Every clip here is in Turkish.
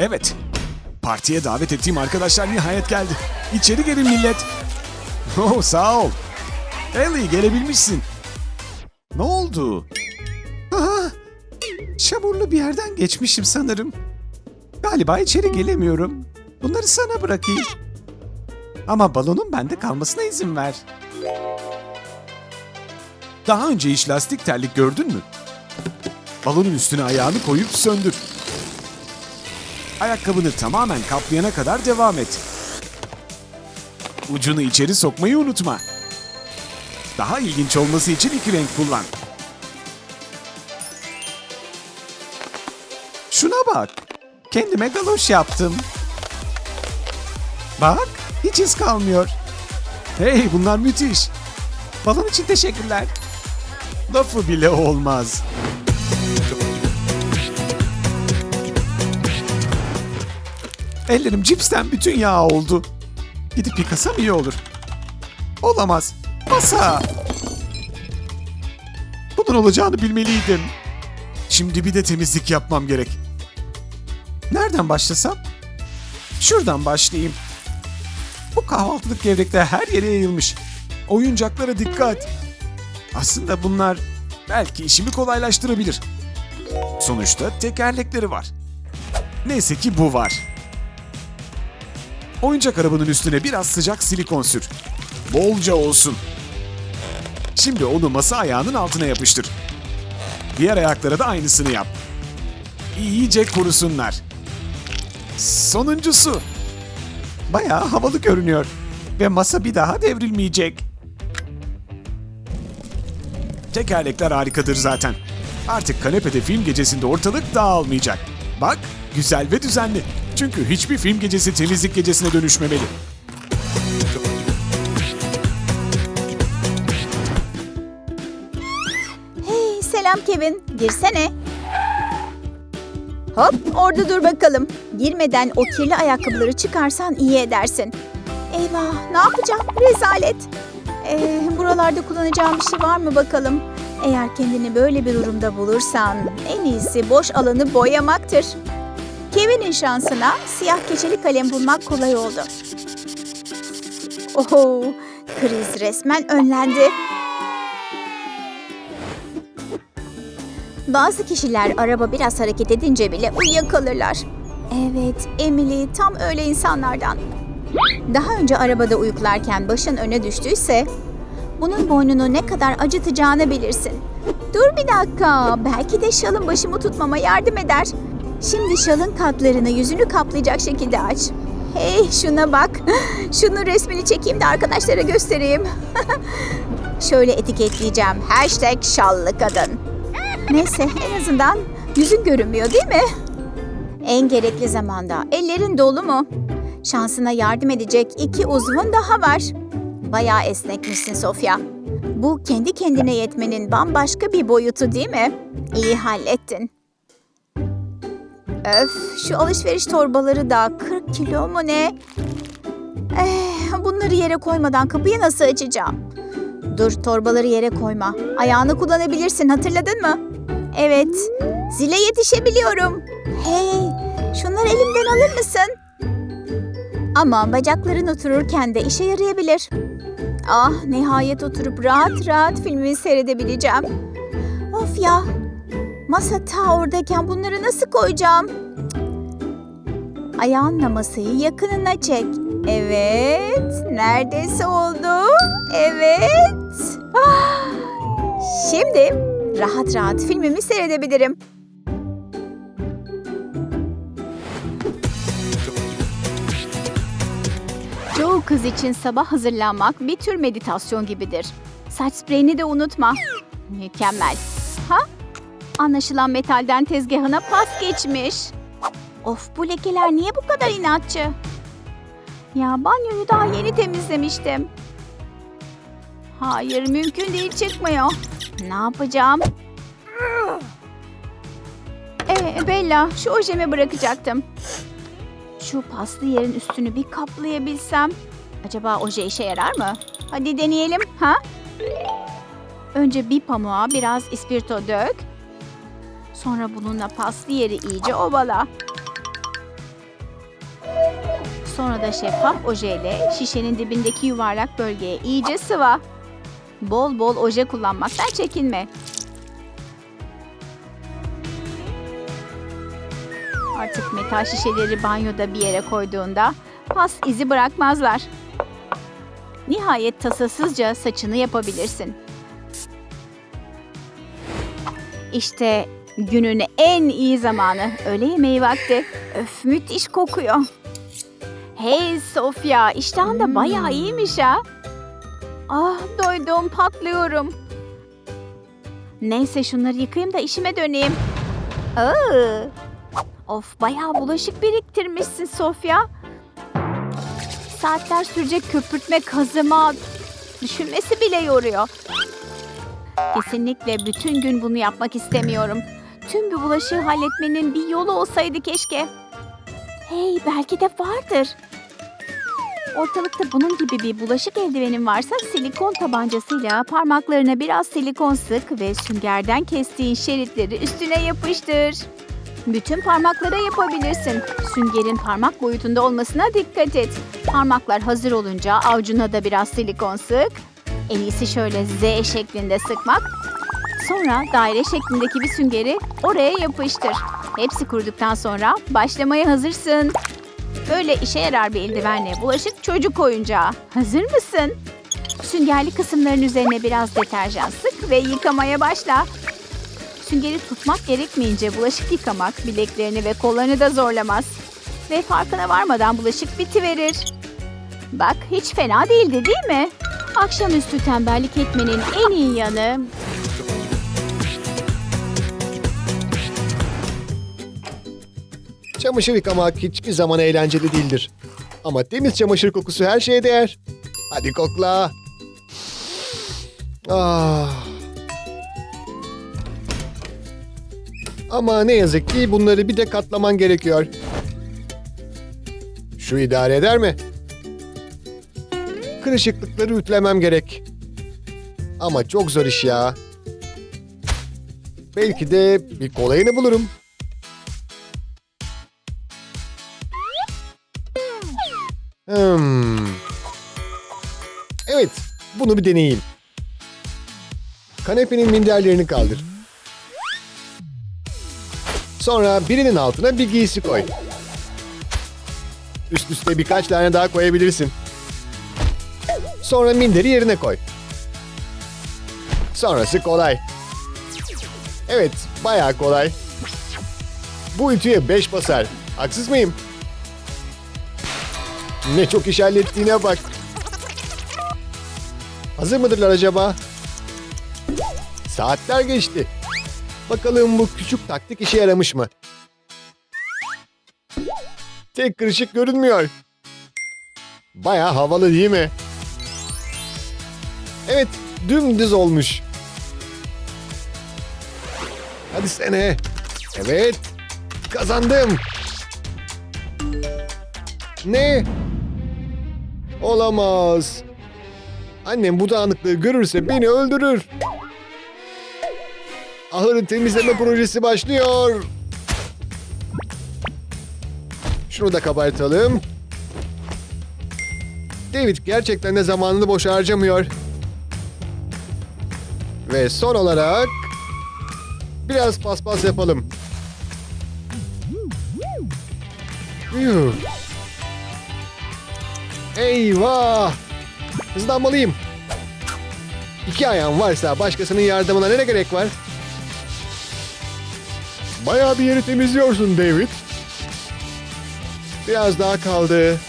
Evet. Partiye davet ettiğim arkadaşlar nihayet geldi. İçeri gelin millet. Oh sağ ol. Ellie gelebilmişsin. Ne oldu? Aha, çamurlu bir yerden geçmişim sanırım. Galiba içeri gelemiyorum. Bunları sana bırakayım. Ama balonun bende kalmasına izin ver. Daha önce hiç lastik terlik gördün mü? Balonun üstüne ayağını koyup söndür. Ayakkabını tamamen kaplayana kadar devam et. Ucunu içeri sokmayı unutma. Daha ilginç olması için iki renk kullan. Şuna bak. Kendime galoş yaptım. Bak, hiç iz kalmıyor. Hey, bunlar müthiş. Balon için teşekkürler. Lafı bile olmaz. Ellerim cipsten bütün yağ oldu. Gidip yıkasam iyi olur. Olamaz. Masa. Bunun olacağını bilmeliydim. Şimdi bir de temizlik yapmam gerek. Nereden başlasam? Şuradan başlayayım. Bu kahvaltılık gevrekler her yere yayılmış. Oyuncaklara dikkat. Aslında bunlar belki işimi kolaylaştırabilir. Sonuçta tekerlekleri var. Neyse ki bu var. Oyuncak arabanın üstüne biraz sıcak silikon sür. Bolca olsun. Şimdi onu masa ayağının altına yapıştır. Diğer ayaklara da aynısını yap. İyice kurusunlar. Sonuncusu. Bayağı havalı görünüyor. Ve masa bir daha devrilmeyecek. Tekerlekler harikadır zaten. Artık kanepede film gecesinde ortalık dağılmayacak. Bak, güzel ve düzenli. Çünkü hiçbir film gecesi temizlik gecesine dönüşmemeli. Hey selam Kevin. Girsene. Hop orada dur bakalım. Girmeden o kirli ayakkabıları çıkarsan iyi edersin. Eyvah ne yapacağım? Rezalet. Ee, buralarda kullanacağım bir şey var mı bakalım? Eğer kendini böyle bir durumda bulursan en iyisi boş alanı boyamaktır. Kevin'in şansına siyah keçeli kalem bulmak kolay oldu. Oho, kriz resmen önlendi. Bazı kişiler araba biraz hareket edince bile uyuyakalırlar. Evet, Emily tam öyle insanlardan. Daha önce arabada uyuklarken başın öne düştüyse bunun boynunu ne kadar acıtacağını bilirsin. Dur bir dakika, belki de şalın başımı tutmama yardım eder. Şimdi şalın katlarını yüzünü kaplayacak şekilde aç. Hey şuna bak. Şunun resmini çekeyim de arkadaşlara göstereyim. Şöyle etiketleyeceğim. Hashtag şallı kadın. Neyse en azından yüzün görünmüyor değil mi? En gerekli zamanda ellerin dolu mu? Şansına yardım edecek iki uzvun daha var. Bayağı esnekmişsin Sofya. Bu kendi kendine yetmenin bambaşka bir boyutu değil mi? İyi hallettin. Öf şu alışveriş torbaları da 40 kilo mu ne? Eh, bunları yere koymadan kapıyı nasıl açacağım? Dur torbaları yere koyma. Ayağını kullanabilirsin hatırladın mı? Evet. Zile yetişebiliyorum. Hey şunları elimden alır mısın? Ama bacakların otururken de işe yarayabilir. Ah nihayet oturup rahat rahat filmimi seyredebileceğim. Of ya. Masa ta oradayken bunları nasıl koyacağım? Ayağınla masayı yakınına çek. Evet. Neredeyse oldu. Evet. Şimdi rahat rahat filmimi seyredebilirim. Çoğu kız için sabah hazırlanmak bir tür meditasyon gibidir. Saç spreyini de unutma. Mükemmel. Ha? Anlaşılan metalden tezgahına pas geçmiş. Of bu lekeler niye bu kadar inatçı? Ya banyoyu daha yeni temizlemiştim. Hayır mümkün değil çıkmıyor. Ne yapacağım? Ee, Bella şu ojemi bırakacaktım. Şu paslı yerin üstünü bir kaplayabilsem. Acaba oje işe yarar mı? Hadi deneyelim ha? Önce bir pamuğa biraz ispirto dök. Sonra bununla paslı yeri iyice ovala. Sonra da şeffaf ojeyle şişenin dibindeki yuvarlak bölgeye iyice sıva. Bol bol oje kullanmaktan çekinme. Artık metal şişeleri banyoda bir yere koyduğunda pas izi bırakmazlar. Nihayet tasasızca saçını yapabilirsin. İşte günün en iyi zamanı. Öğle yemeği vakti. Öf müthiş kokuyor. Hey Sofya, iştahın da bayağı iyiymiş ha. Ah doydum, patlıyorum. Neyse şunları yıkayayım da işime döneyim. Aa, of bayağı bulaşık biriktirmişsin Sofya. Saatler sürecek köpürtme kazıma düşünmesi bile yoruyor. Kesinlikle bütün gün bunu yapmak istemiyorum. Tüm bir bulaşığı halletmenin bir yolu olsaydı keşke. Hey belki de vardır. Ortalıkta bunun gibi bir bulaşık eldivenin varsa silikon tabancasıyla parmaklarına biraz silikon sık ve süngerden kestiğin şeritleri üstüne yapıştır. Bütün parmaklara yapabilirsin. Süngerin parmak boyutunda olmasına dikkat et. Parmaklar hazır olunca avucuna da biraz silikon sık. En iyisi şöyle Z şeklinde sıkmak. Sonra daire şeklindeki bir süngeri oraya yapıştır. Hepsi kuruduktan sonra başlamaya hazırsın. Böyle işe yarar bir eldivenle bulaşık çocuk oyuncağı. Hazır mısın? Süngerli kısımların üzerine biraz deterjan sık ve yıkamaya başla. Süngeri tutmak gerekmeyince bulaşık yıkamak bileklerini ve kollarını da zorlamaz. Ve farkına varmadan bulaşık bitiverir. Bak hiç fena değildi değil mi? Akşamüstü tembellik etmenin en iyi yanı Çamaşır yıkamak hiçbir zaman eğlenceli değildir. Ama temiz çamaşır kokusu her şeye değer. Hadi kokla. Ah. Ama ne yazık ki bunları bir de katlaman gerekiyor. Şu idare eder mi? Kırışıklıkları ütlemem gerek. Ama çok zor iş ya. Belki de bir kolayını bulurum. Bunu bir deneyeyim. Kanepenin minderlerini kaldır. Sonra birinin altına bir giysi koy. Üst üste birkaç tane daha koyabilirsin. Sonra minderi yerine koy. Sonrası kolay. Evet, bayağı kolay. Bu ütüye 5 basar. Haksız mıyım? Ne çok iş hallettiğine bak. Hazır mıdırlar acaba? Saatler geçti. Bakalım bu küçük taktik işe yaramış mı? Tek kırışık görünmüyor. Baya havalı değil mi? Evet, dümdüz olmuş. Hadi sene. Evet, kazandım. Ne? Olamaz. Annem bu dağınıklığı görürse beni öldürür. Ahırın temizleme projesi başlıyor. Şunu da kabartalım. David gerçekten de zamanını boş harcamıyor. Ve son olarak biraz paspas yapalım. Eyvah! Hızlanmalıyım. İki ayağım varsa başkasının yardımına ne gerek var? Bayağı bir yeri temizliyorsun David. Biraz daha kaldı.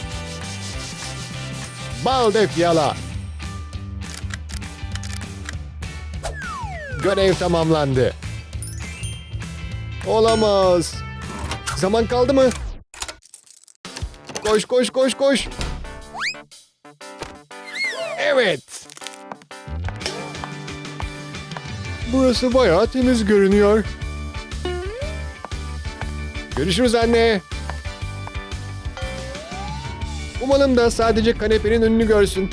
Bal yala. Görev tamamlandı. Olamaz. Zaman kaldı mı? Koş koş koş koş. Evet. Burası bayağı temiz görünüyor. Görüşürüz anne. Umalım da sadece kanepenin önünü görsün.